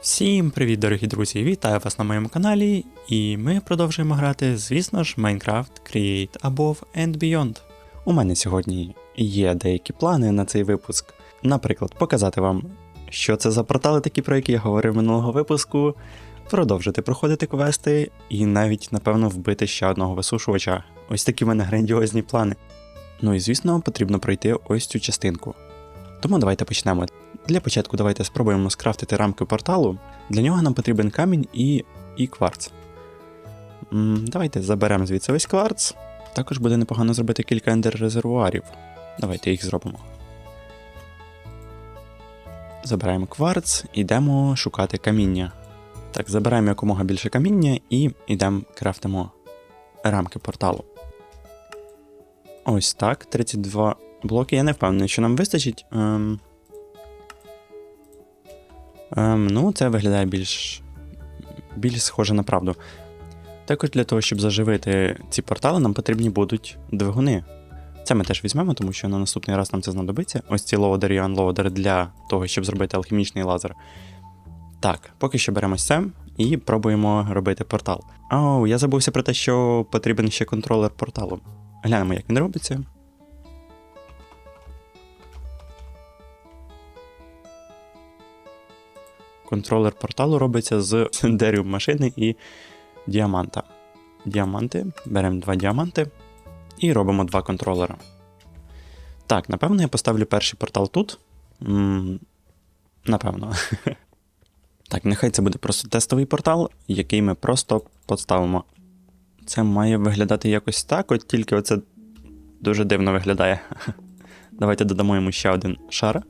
Всім привіт, дорогі друзі! Вітаю вас на моєму каналі, і ми продовжуємо грати, звісно ж, Minecraft Create Above and Beyond. У мене сьогодні є деякі плани на цей випуск. Наприклад, показати вам, що це за портали такі, про які я говорив минулого випуску, продовжити проходити квести і навіть, напевно, вбити ще одного висушувача. Ось такі в мене грандіозні плани. Ну і звісно, потрібно пройти ось цю частинку. Тому давайте почнемо. Для початку давайте спробуємо скрафтити рамки порталу. Для нього нам потрібен камінь і, і кварц. Давайте заберемо звідси весь кварц. Також буде непогано зробити кілька ендер-резервуарів. Давайте їх зробимо. Забираємо кварц, йдемо шукати каміння. Так, забираємо якомога більше каміння і йдемо крафтимо рамки порталу. Ось так, 32 блоки. Я не впевнений, що нам вистачить. Ем... Ем, ну, це виглядає більш, більш схоже на правду. Також для того, щоб заживити ці портали, нам потрібні будуть двигуни. Це ми теж візьмемо, тому що на наступний раз нам це знадобиться. Ось ці лоудер і анлоудер для того, щоб зробити алхімічний лазер. Так, поки що беремо це і пробуємо робити портал. Оу, я забувся про те, що потрібен ще контролер порталу. Глянемо, як він робиться. Контролер порталу робиться з дерева машини і діаманта. Діаманти. Беремо два діаманти і робимо два контролера. Так, напевно, я поставлю перший портал тут. м напевно. Так, нехай це буде просто тестовий портал, який ми просто поставимо. Це має виглядати якось так, от тільки оце дуже дивно виглядає. Давайте додамо йому ще один шар.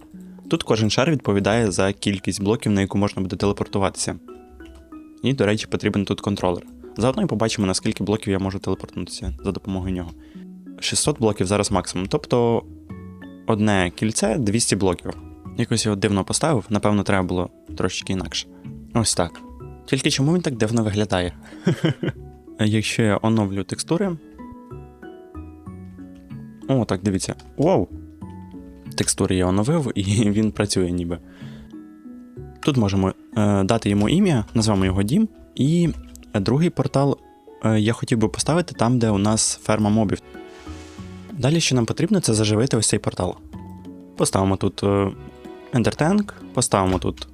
Тут кожен шар відповідає за кількість блоків, на яку можна буде телепортуватися. І, до речі, потрібен тут контролер. Заодно і побачимо, наскільки блоків я можу телепортнутися за допомогою нього. 600 блоків зараз максимум, тобто одне кільце 200 блоків. Якось його дивно поставив, напевно, треба було трошечки інакше. Ось так. Тільки чому він так дивно виглядає? Якщо я оновлю текстури. О, так, дивіться. Вау! Текстури я оновив, і він працює ніби. Тут можемо е, дати йому ім'я, назвемо його Дім. І другий портал е, я хотів би поставити там, де у нас ферма мобів. Далі, що нам потрібно, це заживити ось цей портал. Поставимо тут е, Tank, поставимо тут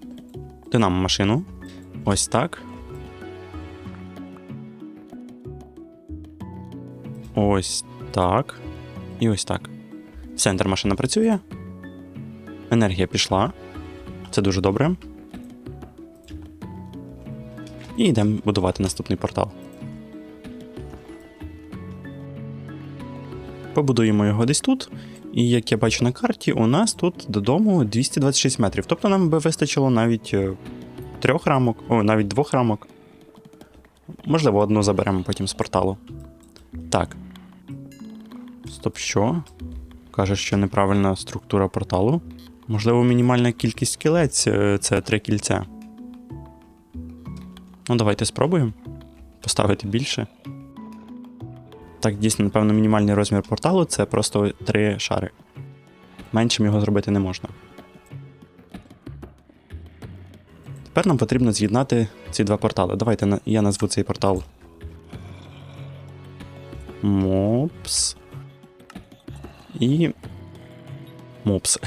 динамо машину. Ось так. Ось так. І ось так. Центр машина працює. Енергія пішла. Це дуже добре. І йдемо будувати наступний портал. Побудуємо його десь тут. І як я бачу на карті, у нас тут додому 226 метрів. Тобто нам би вистачило навіть е, трьох рамок, о, навіть двох рамок. Можливо, одну заберемо потім з порталу. Так. Стоп, що? Каже, що неправильна структура порталу. Можливо, мінімальна кількість кілець е, це три кільця. Ну, давайте спробуємо. Поставити більше. Так, дійсно, напевно, мінімальний розмір порталу це просто три шари. Меншим його зробити не можна. Тепер нам потрібно з'єднати ці два портали. Давайте я назву цей портал. Мопс. І. Мопс.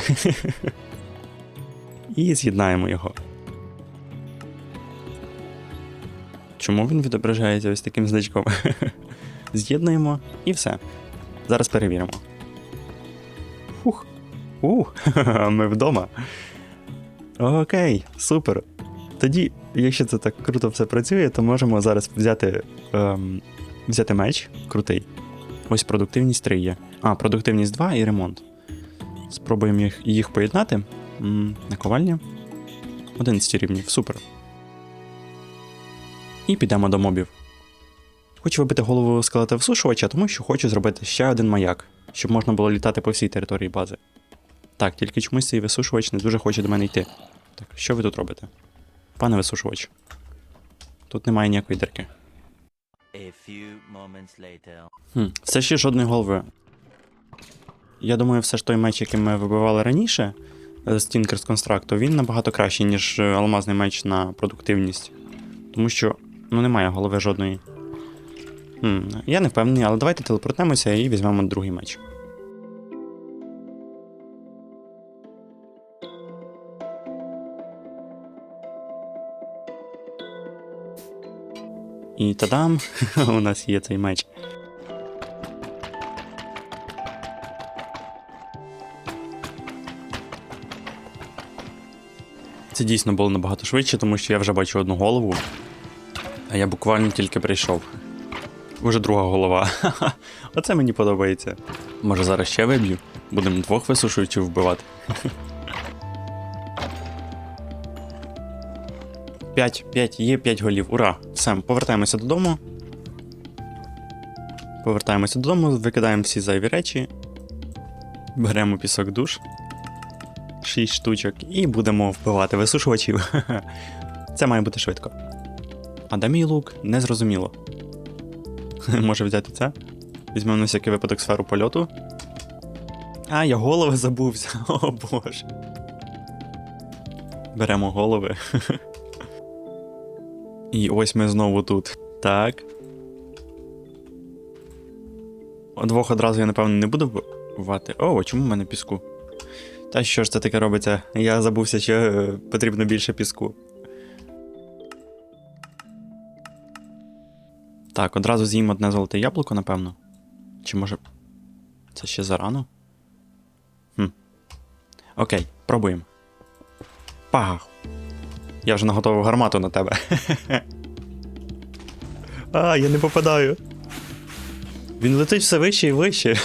І з'єднаємо його. Чому він відображається ось таким значком? З'єднуємо і все. Зараз перевіримо. Фух. Ух, ми вдома. Окей, супер. Тоді, якщо це так круто все працює, то можемо зараз взяти, ем, взяти меч крутий. Ось продуктивність 3 є. А, продуктивність 2 і ремонт. Спробуємо їх, їх поєднати. Наковальня. 11 рівнів, супер. І підемо до мобів. Хочу вибити голову скелета всушувача, тому що хочу зробити ще один маяк, щоб можна було літати по всій території бази. Так, тільки чомусь цей висушувач не дуже хоче до мене йти. Так, що ви тут робите? Пане висушувач. Тут немає ніякої дірки. A few moments later. Хм, все ще жодної голови. Я думаю, все ж той меч, який ми вибивали раніше, е, з Construct, він набагато кращий, ніж е, алмазний меч на продуктивність. Тому що ну, немає голови жодної. Хм, я не впевнений, але давайте телепортнемося і візьмемо другий меч. І тадам! У нас є цей меч. Це дійсно було набагато швидше, тому що я вже бачу одну голову, а я буквально тільки прийшов. Уже друга голова. Оце мені подобається. Може зараз ще виб'ю? Будемо двох висушуючів вбивати. П'ять, п'ять, є п'ять голів. Ура! Все, повертаємося додому. Повертаємося додому, викидаємо всі зайві речі. Беремо пісок душ. 6 штучок і будемо вбивати висушувачів. Це має бути швидко. А де мій лук? Незрозуміло. Може взяти це? Візьмемо на всякий випадок сферу польоту. А, я голови забувся. О боже. Беремо голови. І ось ми знову тут. Так. Двох одразу я, напевно, не буду вбивати. О, чому в мене піску? Та що ж це таке робиться? Я забувся, що е, потрібно більше піску. Так, одразу з'їм одне золоте яблуко, напевно. Чи може. Це ще зарано? Хм. Окей, пробуємо. Пах! Я вже наготовив гармату на тебе. а, я не попадаю. Він летить все вище і вище.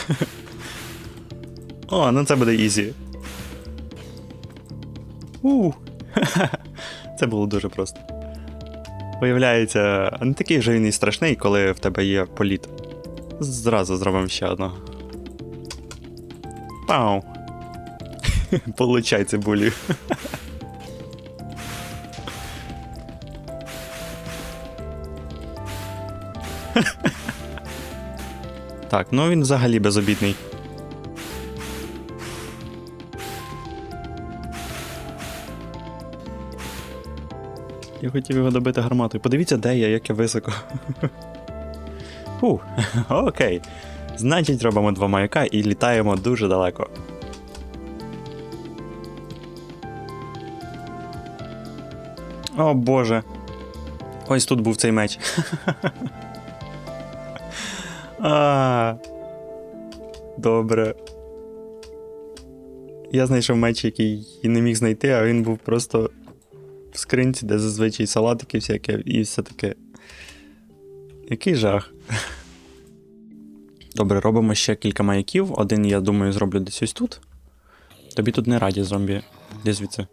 О, ну це буде ізі. У. Це було дуже просто. Виявляється, не такий вже він і страшний, коли в тебе є політ. Зразу зробимо ще одного. Пау. Получай цибулю. Так, ну він взагалі безобідний. Я хотів його добити гарматою. Подивіться, де я, як я високо. Фу, окей. Значить, робимо два маяка і літаємо дуже далеко. О боже. Ось тут був цей меч. а, Добре. Я знайшов меч, який і не міг знайти, а він був просто в скринці, де зазвичай салатики всякі і все таке. Який жах. Добре, робимо ще кілька маяків. Один, я думаю, зроблю десь ось тут. Тобі тут не раді зомбі. Де звідси?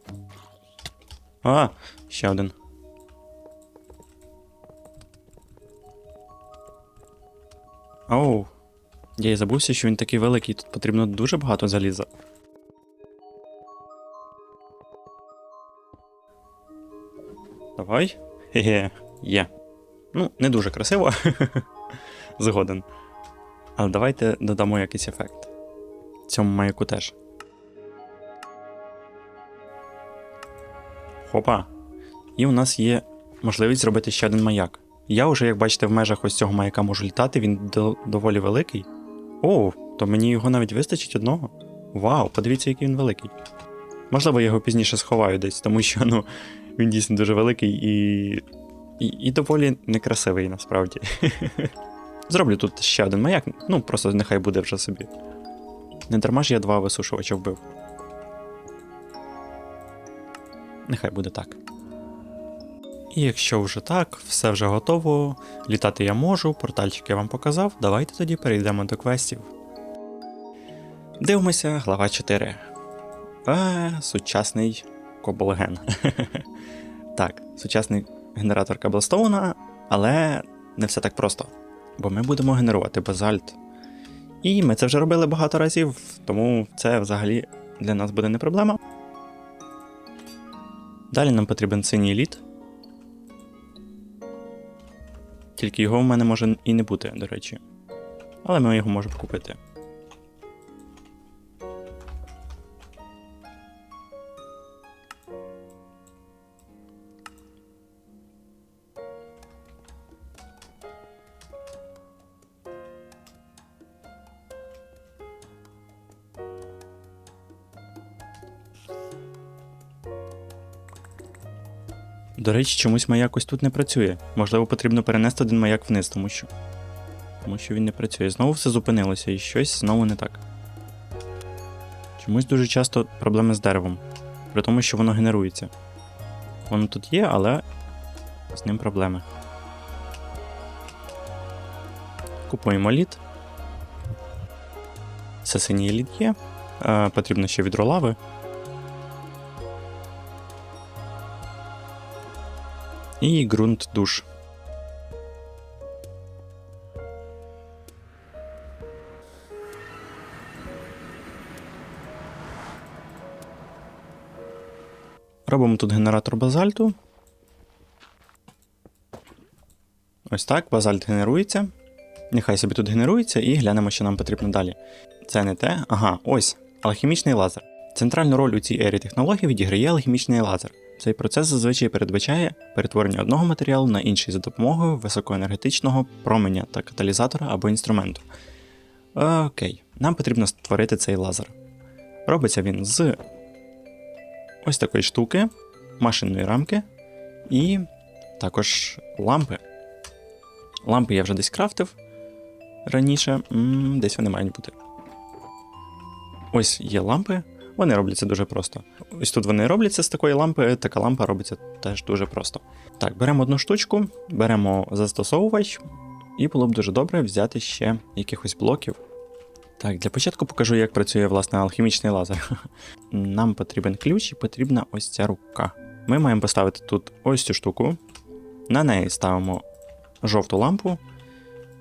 А, ще один. Оу. Я і забувся, що він такий великий, тут потрібно дуже багато заліза. Давай. Хе-хе, є. Ну, не дуже красиво. Згоден. Але давайте додамо якийсь ефект. Цьому маяку теж. Хопа. І у нас є можливість зробити ще один маяк. Я вже, як бачите, в межах ось цього маяка можу літати, він до- доволі великий. О, то мені його навіть вистачить одного. Вау, подивіться, який він великий. Можливо, я його пізніше сховаю десь, тому що ну, він дійсно дуже великий і. і, і доволі некрасивий насправді. Зроблю тут ще один маяк, ну просто нехай буде вже собі. Не дарма ж я два висушувача вбив. Нехай буде так. І якщо вже так, все вже готово, літати я можу, портальчик я вам показав, давайте тоді перейдемо до квестів. Дивимося, глава 4. А, сучасний коблген. так, сучасний генератор Каблстоуна, але не все так просто. Бо ми будемо генерувати базальт. І ми це вже робили багато разів, тому це взагалі для нас буде не проблема. Далі нам потрібен синій лід. Тільки його в мене може і не бути, до речі. Але ми його можемо купити. До речі, чомусь маяк ось тут не працює. Можливо, потрібно перенести один маяк вниз, тому що. Тому що він не працює. Знову все зупинилося і щось знову не так. Чомусь дуже часто проблеми з деревом. При тому, що воно генерується. Воно тут є, але з ним проблеми. Купуємо лід. Це синій лід є. Е, потрібно ще відро лави. І ґрунт душ. Робимо тут генератор базальту. Ось так, базальт генерується. Нехай собі тут генерується, і глянемо, що нам потрібно далі. Це не те. Ага, ось алхімічний лазер. Центральну роль у цій ері технологій відіграє алхімічний лазер. Цей процес зазвичай передбачає перетворення одного матеріалу на інший за допомогою високоенергетичного променя та каталізатора або інструменту. Окей, нам потрібно створити цей лазер. Робиться він з ось такої штуки, машинної рамки і також лампи. Лампи я вже десь крафтив раніше, М, десь вони мають бути. Ось є лампи, вони робляться дуже просто. Ось тут вони робляться з такої лампи, така лампа робиться теж дуже просто. Так, беремо одну штучку, беремо застосовувач, і було б дуже добре взяти ще якихось блоків. Так, для початку покажу, як працює власне алхімічний лазер. Нам потрібен ключ і потрібна ось ця рука. Ми маємо поставити тут ось цю штуку, на неї ставимо жовту лампу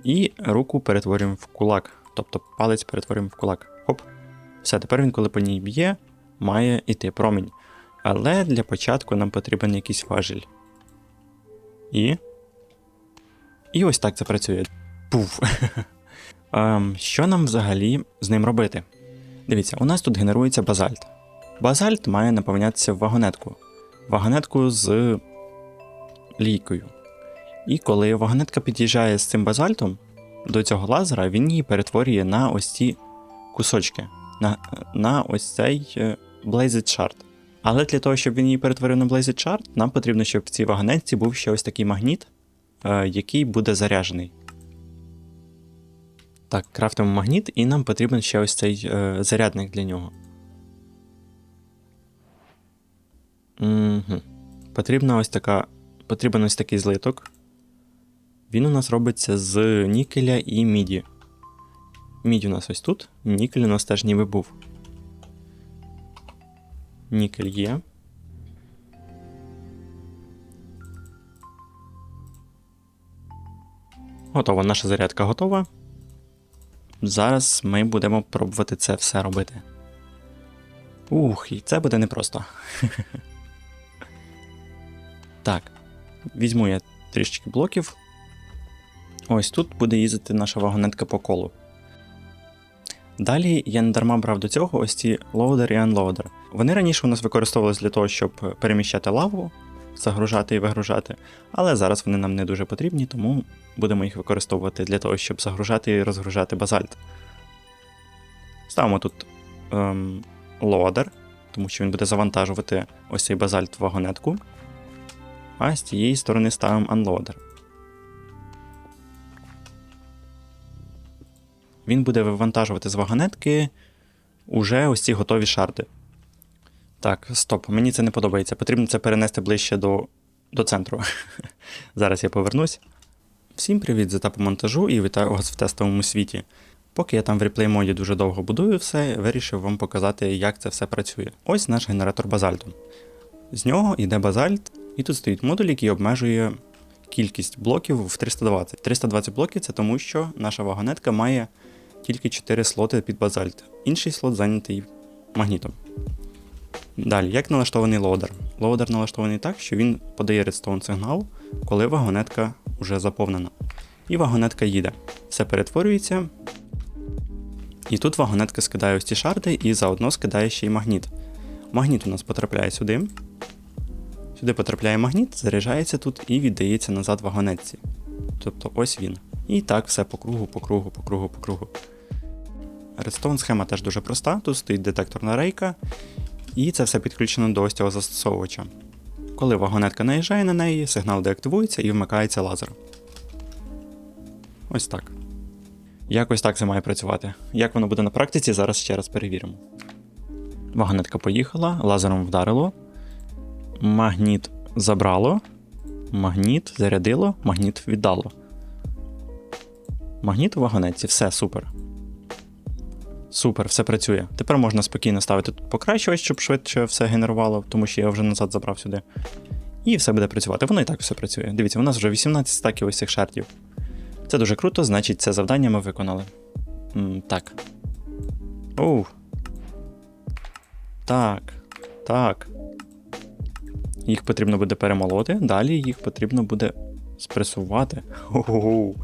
і руку перетворюємо в кулак. Тобто палець перетворюємо в кулак. Хоп. Все, тепер він, коли по ній б'є, має йти промінь. Але для початку нам потрібен якийсь важіль. І. І ось так це працює. Пуф. ем, що нам взагалі з ним робити? Дивіться, у нас тут генерується базальт. Базальт має наповнятися в вагонетку. Вагонетку з лійкою. І коли вагонетка під'їжджає з цим базальтом до цього лазера, він її перетворює на ось ці кусочки, на, на ось цей е, Blazed Shard. Але для того, щоб він її перетворив на Blazed Shard, нам потрібно, щоб в цій вагонетці був ще ось такий магніт, е, який буде заряджений. Так, крафтимо магніт, і нам потрібен ще ось цей е, зарядник для нього. Угу. Потрібна ось така. Потрібен ось такий злиток. Він у нас робиться з нікеля і міді. Мідь у нас ось тут, нікель у нас теж ніби був. Нікель є. Готово, наша зарядка готова. Зараз ми будемо пробувати це все робити. Ух, і це буде непросто. Так, візьму я трішечки блоків. Ось тут буде їздити наша вагонетка по колу. Далі я не дарма брав до цього ось ці лоудер і анлоудер. Вони раніше у нас використовувалися для того, щоб переміщати лаву, загружати і вигружати, але зараз вони нам не дуже потрібні, тому будемо їх використовувати для того, щоб загружати і розгружати базальт. Ставимо тут ем, лоадер, тому що він буде завантажувати ось цей базальт в вагонетку. А з цієї сторони ставимо unloader. Він буде вивантажувати з вагонетки уже ось ці готові шарди. Так, стоп, мені це не подобається. Потрібно це перенести ближче до, до центру. Зараз я повернусь. Всім привіт з етапу монтажу і вітаю вас в тестовому світі. Поки я там в реплей-моді дуже довго будую все, вирішив вам показати, як це все працює. Ось наш генератор базальту. З нього йде базальт, і тут стоїть модуль, який обмежує кількість блоків в 320. 320 блоків це тому, що наша вагонетка має тільки 4 слоти під базальт. Інший слот зайнятий магнітом. Далі, як налаштований лоудер? Лоудер налаштований так, що він подає редстоун сигнал, коли вагонетка вже заповнена. І вагонетка їде. Все перетворюється. І тут вагонетка скидає ось ці шарди і заодно скидає ще й магніт. Магніт у нас потрапляє сюди. Сюди потрапляє магніт, заряджається тут і віддається назад вагонетці. Тобто ось він. І так все по кругу, по кругу, по кругу, по кругу. Redstone схема теж дуже проста. Тут стоїть детекторна рейка, і це все підключено до ось цього застосовувача. Коли вагонетка наїжджає на неї, сигнал деактивується і вмикається лазер. Ось так. Якось так це має працювати. Як воно буде на практиці, зараз ще раз перевіримо. Вагонетка поїхала, лазером вдарило. Магніт забрало. Магніт зарядило, магніт віддало. Магніт у вагонетці, все супер. Супер, все працює. Тепер можна спокійно ставити тут покращувач, щоб швидше все генерувало, тому що я вже назад забрав сюди. І все буде працювати. Воно і так все працює. Дивіться, у нас вже 18 стаків ось цих шартів. Це дуже круто, значить, це завдання ми виконали. М, так. Оу. Так. Так. Їх потрібно буде перемолоти, далі їх потрібно буде спресувати. Ху-ху-ху.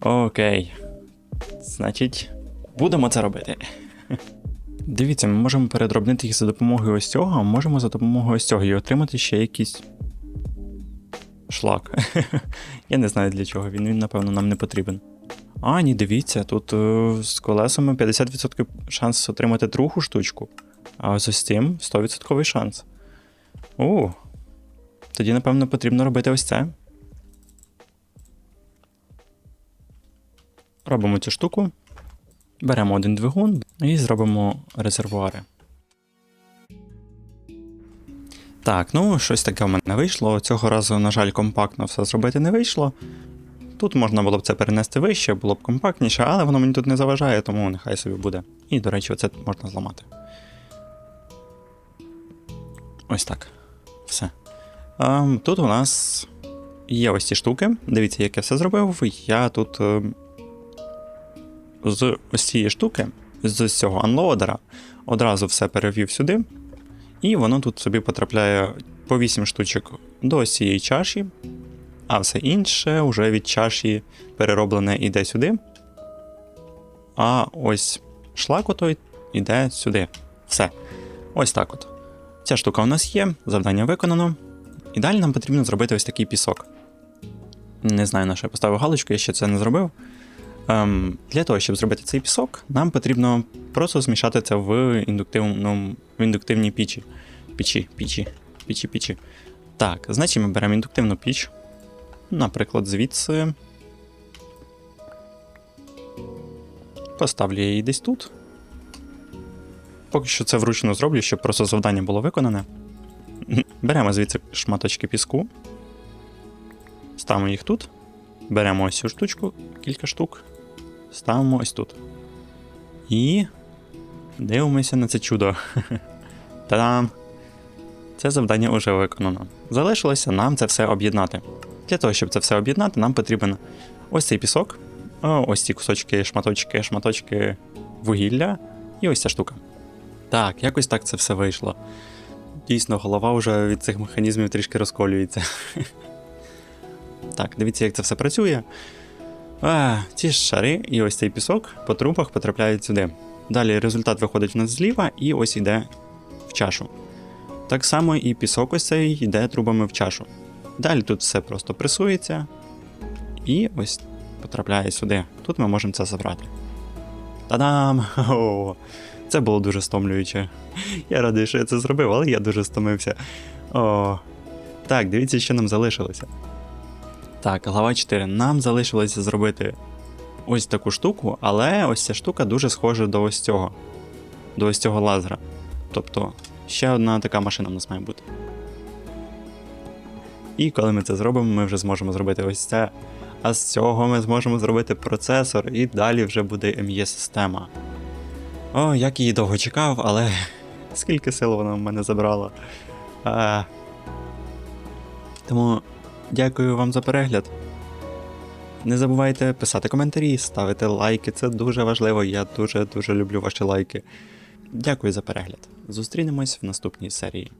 Окей. Значить, будемо це робити. Дивіться, ми можемо передробнити їх за допомогою ось цього, а можемо за допомогою ось цього і отримати ще якийсь шлак. Я не знаю для чого він, він, напевно, нам не потрібен. А, ні, дивіться, тут е, з колесами 50% шанс отримати другу штучку, а ось з цим 100% шанс. О, тоді, напевно, потрібно робити ось це. Робимо цю штуку. Беремо один двигун і зробимо резервуари. Так, ну щось таке в мене вийшло. Цього разу, на жаль, компактно все зробити не вийшло. Тут можна було б це перенести вище, було б компактніше, але воно мені тут не заважає, тому нехай собі буде. І, до речі, оце можна зламати. Ось так. Все. Тут у нас є ось ці штуки. Дивіться, як я все зробив. Я тут ем, з ось цієї штуки, з цього анлоадера, одразу все перевів сюди. І воно тут собі потрапляє по 8 штучок до цієї чаші, а все інше вже від чаші перероблене іде сюди. А ось шлак отой іде сюди. Все. Ось так от. Ця штука у нас є, завдання виконано. І далі нам потрібно зробити ось такий пісок. Не знаю, на що я поставив галочку, я ще це не зробив. Ем, для того, щоб зробити цей пісок, нам потрібно просто змішати це в, індуктивному, в індуктивній пічі. Пічі, пічі, пічі, пічі. Так, значить ми беремо індуктивну піч. Наприклад, звідси. Поставлю її десь тут. Поки що це вручну зроблю, щоб просто завдання було виконане. Беремо звідси шматочки піску. Ставимо їх тут. Беремо ось цю штучку, кілька штук. Ставимо ось тут. І дивимося на це чудо. Та-дам! Це завдання вже виконано. Залишилося нам це все об'єднати. Для того, щоб це все об'єднати, нам потрібен ось цей пісок, ось ці кусочки, шматочки, шматочки вугілля і ось ця штука. Так, якось так це все вийшло. Дійсно, голова вже від цих механізмів трішки розколюється. Так, дивіться, як це все працює. А, ці шари і ось цей пісок по трубах потрапляють сюди. Далі результат виходить в нас зліва і ось йде в чашу. Так само і пісок ось цей йде трубами в чашу. Далі тут все просто пресується і ось потрапляє сюди. Тут ми можемо це забрати. Та-дам! О, це було дуже стомлююче. Я радий, що я це зробив, але я дуже стомився. О. Так, дивіться, що нам залишилося. Так, глава 4. Нам залишилося зробити ось таку штуку, але ось ця штука дуже схожа до ось цього. До ось цього лазера. Тобто, ще одна така машина в нас має бути. І коли ми це зробимо, ми вже зможемо зробити ось це. А з цього ми зможемо зробити процесор, і далі вже буде ME-система. О, як її довго чекав, але скільки сил вона в мене забрала. А... Тому дякую вам за перегляд. Не забувайте писати коментарі, ставити лайки, це дуже важливо. Я дуже дуже люблю ваші лайки. Дякую за перегляд. Зустрінемось в наступній серії.